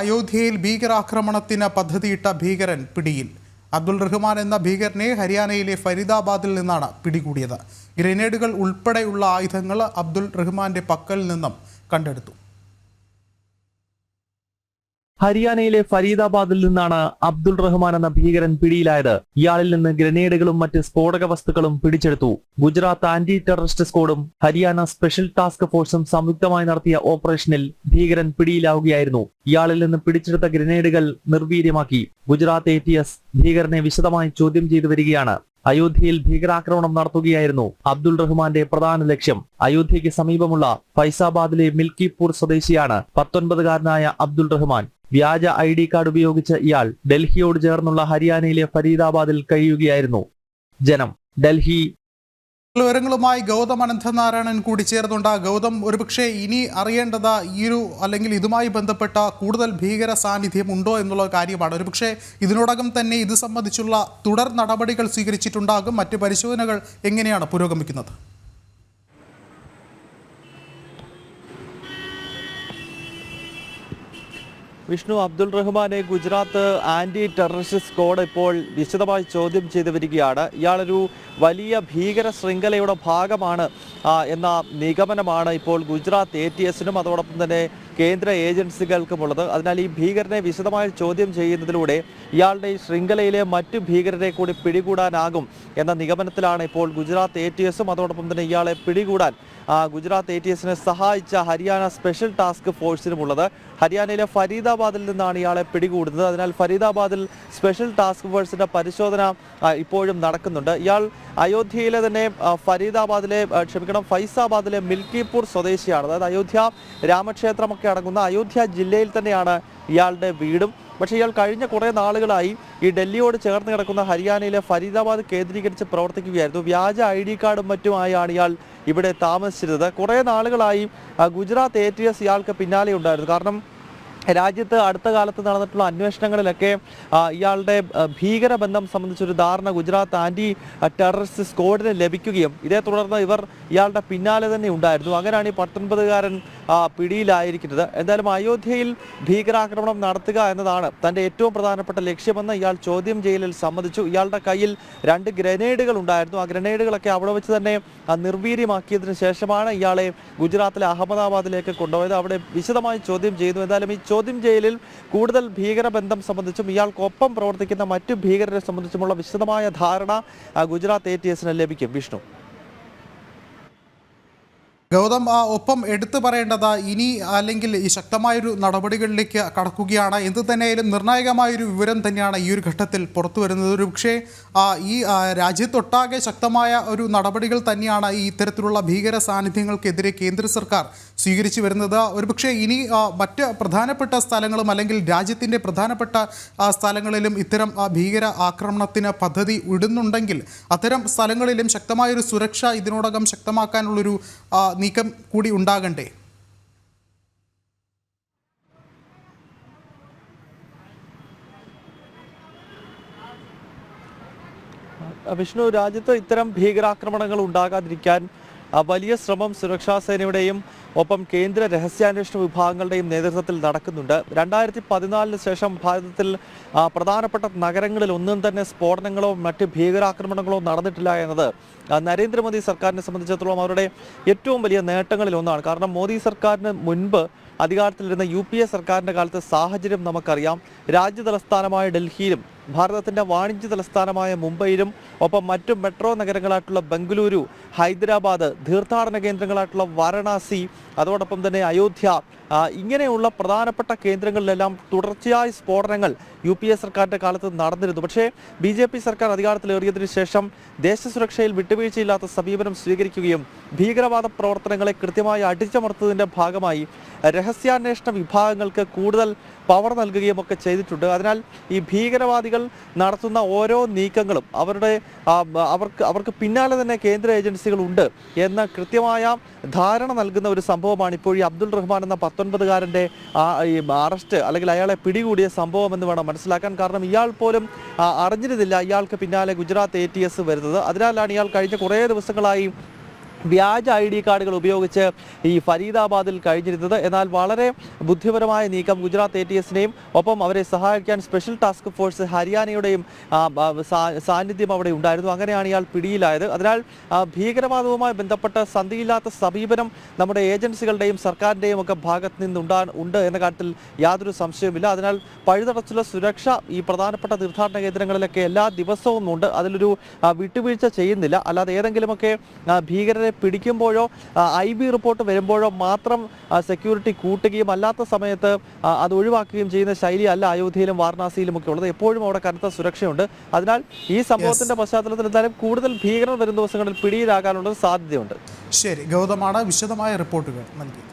അയോധ്യയിൽ ഭീകരാക്രമണത്തിന് പദ്ധതിയിട്ട ഭീകരൻ പിടിയിൽ. അബ്ദുൾ റഹ്മാൻ എന്ന ഭീകരനെ ഹരിയാനയിലെ ഫരീദാബാദിൽ നിന്നാണ് പിടികൂടിയത്. ഗ്രനേഡുകൾ ഉൾപ്പെടെയുള്ള ആയുധങ്ങൾ അബ്ദുൾ റഹ്മാന്റെ പക്കൽ നിന്നും കണ്ടെടുത്തു. ഹരിയാനയിലെ ഫരീദാബാദിൽ നിന്നാണ് അബ്ദുൾ റഹ്മാൻ എന്ന ഭീകരൻ പിടിയിലായത്. ഇയാളിൽ നിന്ന് ഗ്രനേഡുകളും മറ്റ് സ്ഫോടക വസ്തുക്കളും പിടിച്ചെടുത്തു. ഗുജറാത്ത് ആന്റി ടെററിസ്റ്റ് സ്ക്വാഡും ഹരിയാന സ്പെഷ്യൽ ടാസ്ക് ഫോഴ്സും സംയുക്തമായി നടത്തിയ ഓപ്പറേഷനിൽ ഭീകരൻ പിടിയിലാവുകയായിരുന്നു. ഇയാളിൽ നിന്ന് പിടിച്ചെടുത്ത ഗ്രനേഡുകൾ നിർവീര്യമാക്കി. ഗുജറാത്ത് എ ഭീകരനെ വിശദമായി ചോദ്യം ചെയ്തു വരികയാണ്. അയോധ്യയിൽ ഭീകരാക്രമണം നടത്തുകയായിരുന്നു അബ്ദുൾ റഹ്മാന്റെ പ്രധാന ലക്ഷ്യം. അയോധ്യയ്ക്ക് സമീപമുള്ള ഫൈസാബാദിലെ മിൽക്കിപൂർ സ്വദേശിയാണ് പത്തൊൻപതുകാരനായ അബ്ദുൾ റഹ്മാൻ. വ്യാജ ഐ ഡി കാർഡ് ഉപയോഗിച്ച് ഇയാൾ ഡൽഹിയോട് ചേർന്നുള്ള ഹരിയാനയിലെ ഫരീദാബാദിൽ കഴിയുകയായിരുന്നു. ജനം. ഡൽഹി വിവരങ്ങളുമായി ഗൗതം അനന്തനാരായണൻ കൂടി ചേർന്നുണ്ട് ഗൗതം ഒരുപക്ഷെ ഇനി അറിയേണ്ടത് ഈ ഒരു അല്ലെങ്കിൽ ഇതുമായി ബന്ധപ്പെട്ട കൂടുതൽ ഭീകര സാന്നിധ്യം ഉണ്ടോ എന്നുള്ള കാര്യമാണ്. ഒരുപക്ഷെ ഇതിനോടകം തന്നെ ഇത് സംബന്ധിച്ചുള്ള തുടർ നടപടികൾ സ്വീകരിച്ചിട്ടുണ്ടാകും. മറ്റ് പരിശോധനകൾ എങ്ങനെയാണ് പുരോഗമിക്കുന്നത്? വിഷ്ണു അബ്ദുൾ റഹ്മാനെ ഗുജറാത്ത് ആന്റി ടെററിസ്റ്റ് സ്ക്വാഡ് ഇപ്പോൾ വിശദമായി ചോദ്യം ചെയ്തു വരികയാണ്. ഇയാളൊരു വലിയ ഭീകര ശൃംഖലയുടെ ഭാഗമാണ് എന്ന നിഗമനമാണ് ഇപ്പോൾ ഗുജറാത്ത് എ ടി എസിനും അതോടൊപ്പം തന്നെ കേന്ദ്ര ഏജൻസികൾക്കുമുള്ളത്. അതിനാൽ ഈ ഭീകരനെ വിശദമായി ചോദ്യം ചെയ്യുന്നതിലൂടെ ഇയാളുടെ ഈ ശൃംഖലയിലെ മറ്റു ഭീകരരെ കൂടി പിടികൂടാനാകും എന്ന നിഗമനത്തിലാണ് ഇപ്പോൾ ഗുജറാത്ത് എ ടി എസും അതോടൊപ്പം തന്നെ ഇയാളെ പിടികൂടാൻ ഗുജറാത്ത് എ ടി എസിനെ സഹായിച്ച ഹരിയാന സ്പെഷ്യൽ ടാസ്ക് ഫോഴ്സിനുമുള്ളത്. ഹരിയാനയിലെ ഫരീദാബാദിൽ നിന്നാണ് ഇയാളെ പിടികൂടുന്നത്. അതിനാൽ ഫരീദാബാദിൽ സ്പെഷ്യൽ ടാസ്ക് ഫോഴ്സിന്റെ പരിശോധന ഇപ്പോഴും നടക്കുന്നുണ്ട്. ഇയാൾ അയോധ്യയിലെ തന്നെ ഫരീദാബാദിലെ ക്ഷമിക്കണം ഫൈസാബാദിലെ മിൽക്കിപൂർ സ്വദേശിയാണ്. അതായത് അയോധ്യ രാമക്ഷേത്രമൊക്കെ അടങ്ങുന്ന അയോധ്യ ജില്ലയിൽ തന്നെയാണ് ഇയാളുടെ വീടും. പക്ഷേ ഇയാൾ കഴിഞ്ഞ കുറേ നാളുകളായി ഈ ഡൽഹിയോട് ചേർന്ന് കിടക്കുന്ന ഹരിയാനയിലെ ഫരീദാബാദ് കേന്ദ്രീകരിച്ച് പ്രവർത്തിക്കുകയായിരുന്നു. വ്യാജ ഐ ഡി കാർഡും മറ്റുമായാണ് ഇയാൾ ഇവിടെ താമസിച്ചിരുന്നത്. കുറേ നാളുകളായി ഗുജറാത്ത് എ ടി എസ് ഇയാൾക്ക് പിന്നാലെ ഉണ്ടായിരുന്നു. കാരണം രാജ്യത്ത് അടുത്ത കാലത്ത് നടന്നിട്ടുള്ള അന്വേഷണങ്ങളിലൊക്കെ ഇയാളുടെ ഭീകരബന്ധം സംബന്ധിച്ചൊരു ധാരണ ഗുജറാത്ത് ആന്റി ടെററിസ്റ്റ് സ്ക്വാഡിന് ലഭിക്കുകയും ഇതേ തുടർന്ന് ഇവർ ഇയാളുടെ പിന്നാലെ തന്നെ ഉണ്ടായിരുന്നു. അങ്ങനെയാണ് ഈ പത്തൊൻപതുകാരൻ പിടിയിലായിരിക്കുന്നത്. എന്തായാലും അയോധ്യയിൽ ഭീകരാക്രമണം നടത്തുക എന്നതാണ് തന്റെ ഏറ്റവും പ്രധാനപ്പെട്ട ലക്ഷ്യമെന്ന് ഇയാൾ ചോദ്യം ചെയ്യലിൽ സമ്മതിച്ചു. ഇയാളുടെ കയ്യിൽ രണ്ട് ഗ്രനേഡുകൾ ഉണ്ടായിരുന്നു. ആ ഗ്രനേഡുകളൊക്കെ അവിടെ വെച്ച് തന്നെ നിർവീര്യമാക്കിയതിനു ശേഷമാണ് ഇയാളെ ഗുജറാത്തിലെ അഹമ്മദാബാദിലേക്ക് കൊണ്ടുപോയത്. അവിടെ വിശദമായി ചോദ്യം ചെയ്തു. എന്തായാലും ഈ ചോദ്യം ചെയ്യലിൽ കൂടുതൽ ഭീകര ഭീകരബന്ധം സംബന്ധിച്ചും ഇയാൾക്കൊപ്പം പ്രവർത്തിക്കുന്ന മറ്റു ഭീകരരെ സംബന്ധിച്ചുമുള്ള വിശദമായ ധാരണ ഗുജറാത്ത് എ ലഭിക്കും. വിഷ്ണു. ഗൗതം ആ, ഒപ്പം എടുത്തു പറയേണ്ടത് ഇനി അല്ലെങ്കിൽ ഈ ശക്തമായൊരു നടപടികളിലേക്ക് കടക്കുകയാണ്. എന്ത് തന്നെയായാലും നിർണായകമായൊരു വിവരം തന്നെയാണ് ഈ ഒരു ഘട്ടത്തിൽ പുറത്തു വരുന്നത്. ഒരു പക്ഷേ ഈ രാജ്യത്തൊട്ടാകെ ശക്തമായ ഒരു നടപടികൾ തന്നെയാണ് ഈ ഇത്തരത്തിലുള്ള ഭീകര സാന്നിധ്യങ്ങൾക്കെതിരെ കേന്ദ്ര സർക്കാർ സ്വീകരിച്ചു വരുന്നത്. ഒരുപക്ഷേ ഇനി മറ്റ് പ്രധാനപ്പെട്ട സ്ഥലങ്ങളും അല്ലെങ്കിൽ രാജ്യത്തിന്റെ പ്രധാനപ്പെട്ട സ്ഥലങ്ങളിലും ഇത്തരം ഭീകര ആക്രമണത്തിന് പദ്ധതി ഇടുന്നുണ്ടെങ്കിൽ അത്തരം സ്ഥലങ്ങളിലും ശക്തമായൊരു സുരക്ഷ ഇതിനോടകം ശക്തമാക്കാനുള്ളൊരു നീക്കം കൂടി ഉണ്ടാകണ്ടേ? വിഷ്ണു രാജ്യത്ത് ഇത്തരം ഭീകരാക്രമണങ്ങൾ ഉണ്ടാകാതിരിക്കാൻ വലിയ ശ്രമം സുരക്ഷാ സേനയുടെയും ഒപ്പം കേന്ദ്ര രഹസ്യാന്വേഷണ വിഭാഗങ്ങളുടെയും നേതൃത്വത്തിൽ നടക്കുന്നുണ്ട്. രണ്ടായിരത്തി പതിനാലിന് ശേഷം ഭാരതത്തിൽ പ്രധാനപ്പെട്ട നഗരങ്ങളിൽ ഒന്നും തന്നെ സ്ഫോടനങ്ങളോ മറ്റ് ഭീകരാക്രമണങ്ങളോ നടന്നിട്ടില്ല എന്നത് നരേന്ദ്രമോദി സർക്കാരിനെ സംബന്ധിച്ചിടത്തോളം അവരുടെ ഏറ്റവും വലിയ നേട്ടങ്ങളിൽ ഒന്നാണ്. കാരണം മോദി സർക്കാരിന് മുൻപ് അധികാരത്തിലിരുന്ന യു പി എ സർക്കാരിന്റെ കാലത്തെ സാഹചര്യം നമുക്കറിയാം. രാജ്യതലസ്ഥാനമായ ഡൽഹിയിലും ഭാരതത്തിന്റെ വാണിജ്യ തലസ്ഥാനമായ മുംബൈയിലും ഒപ്പം മറ്റു മെട്രോ നഗരങ്ങളായിട്ടുള്ള ബംഗളൂരു ഹൈദരാബാദ് തീർത്ഥാടന കേന്ദ്രങ്ങളായിട്ടുള്ള വാരണാസി അതോടൊപ്പം തന്നെ അയോധ്യ ഇങ്ങനെയുള്ള പ്രധാനപ്പെട്ട കേന്ദ്രങ്ങളിലെല്ലാം തുടർച്ചയായ സ്ഫോടനങ്ങൾ യു പി എ സർക്കാരിന്റെ കാലത്ത് നടന്നിരുന്നു. പക്ഷേ ബി ജെ പി സർക്കാർ അധികാരത്തിലേറിയതിനു ശേഷം ദേശസുരക്ഷയിൽ വിട്ടുവീഴ്ചയില്ലാത്ത സമീപനം സ്വീകരിക്കുകയും ഭീകരവാദ പ്രവർത്തനങ്ങളെ കൃത്യമായി അടിച്ചമർത്തതിന്റെ ഭാഗമായി രഹസ്യാന്വേഷണ വിഭാഗങ്ങൾക്ക് കൂടുതൽ പവർ നൽകുകയും ഒക്കെ ചെയ്തിട്ടുണ്ട്. അതിനാൽ ഈ ഭീകരവാദികൾ നടത്തുന്ന ഓരോ നീക്കങ്ങളും അവരുടെ അവർക്ക് അവർക്ക് പിന്നാലെ തന്നെ കേന്ദ്ര ഏജൻസികൾ ഉണ്ട് എന്ന കൃത്യമായ ധാരണ നൽകുന്ന ഒരു സംഭവമാണ് ഇപ്പോൾ ഈ അബ്ദുൾ റഹ്മാൻ എന്ന പത്തൊൻപതുകാരന്റെ അറസ്റ്റ് അല്ലെങ്കിൽ അയാളെ പിടികൂടിയ സംഭവം എന്ന് വേണം മനസ്സിലാക്കാൻ. കാരണം ഇയാൾ പോലും അറിഞ്ഞിരുന്നില്ല ഇയാൾക്ക് പിന്നാലെ ഗുജറാത്ത് എ വരുന്നത്. അതിനാലാണ് ഇയാൾ കഴിഞ്ഞ കുറേ ദിവസങ്ങളായി വ്യാജ ഐ ഡി കാർഡുകൾ ഉപയോഗിച്ച് ഈ ഫരീദാബാദിൽ കഴിഞ്ഞിരുന്നത്. എന്നാൽ വളരെ ബുദ്ധിപരമായ നീക്കം ഗുജറാത്ത് എ ടി എസിനെയും ഒപ്പം അവരെ സഹായിക്കാൻ സ്പെഷ്യൽ ടാസ്ക് ഫോഴ്സ് ഹരിയാനയുടെയും സാന്നിധ്യം അവിടെ ഉണ്ടായിരുന്നു. അങ്ങനെയാണ് ഇയാൾ പിടിയിലായത്. അതിനാൽ ഭീകരവാദവുമായി ബന്ധപ്പെട്ട സന്ധിയില്ലാത്ത സമീപനം നമ്മുടെ ഏജൻസികളുടെയും സർക്കാരിന്റെയും ഒക്കെ ഭാഗത്ത് നിന്നുണ്ടാ ഉണ്ട് എന്ന കാര്യത്തിൽ യാതൊരു സംശയവുമില്ല. അതിനാൽ പഴുതടച്ചുള്ള സുരക്ഷ ഈ പ്രധാനപ്പെട്ട തീർത്ഥാടന കേന്ദ്രങ്ങളിലൊക്കെ എല്ലാ ദിവസവും ഉണ്ട്. അതിലൊരു വിട്ടുവീഴ്ച ചെയ്യുന്നില്ല. അല്ലാതെ ഏതെങ്കിലുമൊക്കെ ആ, ഭീകരരെ പിടിക്കുമ്പോഴോ ഐ ബി റിപ്പോർട്ട് വരുമ്പോഴോ മാത്രം സെക്യൂരിറ്റി കൂട്ടുകയും അല്ലാത്ത സമയത്ത് അത് ഒഴിവാക്കുകയും ചെയ്യുന്ന ശൈലി അല്ല അയോധ്യയിലും വാരണാസിയിലും ഒക്കെ ഉള്ളത്. എപ്പോഴും അവിടെ കനത്ത സുരക്ഷയുണ്ട്. അതിനാൽ ഈ സംഭവത്തിന്റെ പശ്ചാത്തലത്തിൽ എന്തായാലും കൂടുതൽ ഭീകരർ വരും ദിവസങ്ങളിൽ പിടിയിലാകാനുള്ള സാധ്യതയുണ്ട്. ശരി. ഗൗതമാണ് വിശദമായ റിപ്പോർട്ടുകൾ നൽകിയത്